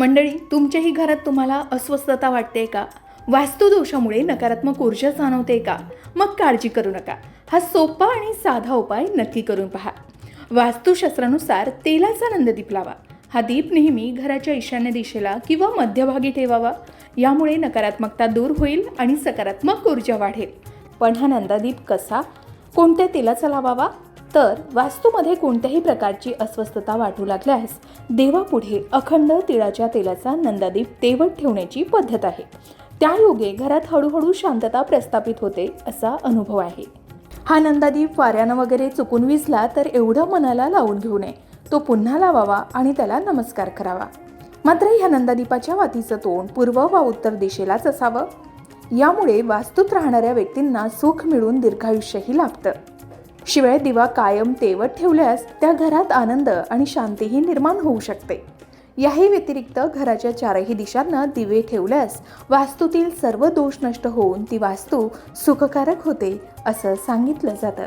मंडळी तुमच्याही घरात तुम्हाला अस्वस्थता वाटते का? वास्तुदोषामुळे नकारात्मक ऊर्जा जाणवते का? मग काळजी करू नका. हा सोपा आणि साधा उपाय नक्की करून पहा. वास्तुशास्त्रानुसार तेलाचा नंददीप लावा. हा दीप नेहमी घराच्या ईशान्य दिशेला किंवा मध्यभागी ठेवावा. यामुळे नकारात्मकता दूर होईल आणि सकारात्मक ऊर्जा वाढेल. पण हा नंदादीप कसा? कोणत्या तेलाचा लावावा? तर वास्तूमध्ये कोणत्याही प्रकारची अस्वस्थता वाटू लागल्यास देवापुढे अखंड तिळाच्या तेलाचा नंदादीप तेवत ठेवण्याची पद्धत आहे. त्यायोगे घरात हळूहळू शांतता प्रस्थापित होते असा अनुभव आहे. हा नंदादीप वाऱ्यानं वगैरे चुकून विजला तर एवढं मनाला लावून घेऊ नये. तो पुन्हा लावावा आणि त्याला नमस्कार करावा. मात्र ह्या नंदादीपाच्या वातीचं तोंड पूर्व वा उत्तर दिशेलाच असावं. यामुळे वास्तूत राहणाऱ्या व्यक्तींना सुख मिळून दीर्घायुष्यही लाभतं. शिवाय दिवा कायम तेवत ठेवल्यास त्या घरात आनंद आणि शांतीही निर्माण होऊ शकते. याही व्यतिरिक्त घराच्या चारही दिशांना दिवे ठेवल्यास वास्तूतील सर्व दोष नष्ट होऊन ती वास्तू सुखकारक होते असं सांगितलं जातं.